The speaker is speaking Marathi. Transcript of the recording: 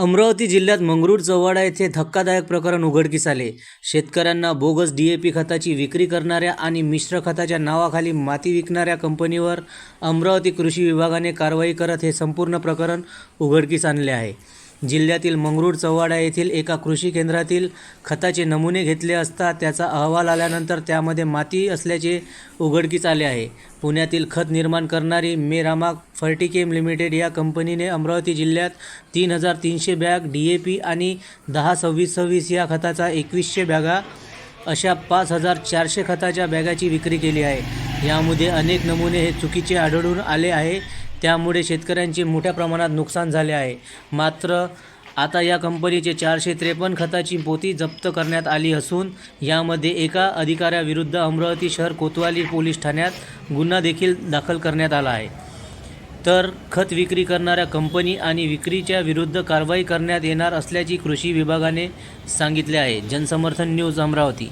अमरावती जिल्ह्यात मंगरूळ चव्हाडा येथे धक्कादायक प्रकरण उघडकीस आले. शेतकऱ्यांना बोगस डी ए पी खताची विक्री करणाऱ्या आणि मिश्र खताच्या नावाखाली माती विकणाऱ्या कंपनीवर अमरावती कृषी विभागाने कारवाई करत हे संपूर्ण प्रकरण उघडकीस आणले आहे. जिल्ह्यातील मंगरूळ चव्हाडा येथील एका कृषी केंद्रातील खताचे नमुने घेतले असता त्याचा अहवाल आल्यानंतर त्यामध्ये माती असल्याचे उघडकीस आले आहे. पुण्यातील खत निर्माण करणारी मेरामा फर्टिकेम लिमिटेड या कंपनीने अमरावती जिल्ह्यात तीन हजार तीनशे बॅग डी ए पी आणि दहा सव्वीस सव्वीस या खताचा एकवीसशे बॅगा अशा पाच हजार चारशे खताच्या बॅगाची विक्री केली आहे. यामध्ये अनेक नमुने हे चुकीचे आढळून आले आहे. त्यामुळे शेतकऱ्यांचे मोठ्या प्रमाणात नुकसान झाले आहे. मात्र आता या कंपनीचे चारशे त्रेपन्न खताची पोती जप्त करण्यात आली असून यामध्ये एका अधिकाऱ्याविरुद्ध अमरावती शहर कोतवाली पोलीस ठाण्यात गुन्हा देखील दाखल करण्यात आला आहे. तर खत विक्री करणाऱ्या कंपनी आणि विक्रीच्या विरुद्ध कारवाई करण्यात येणार असल्याची कृषी विभागाने सांगितले आहे. जनसमर्थन न्यूज अमरावती.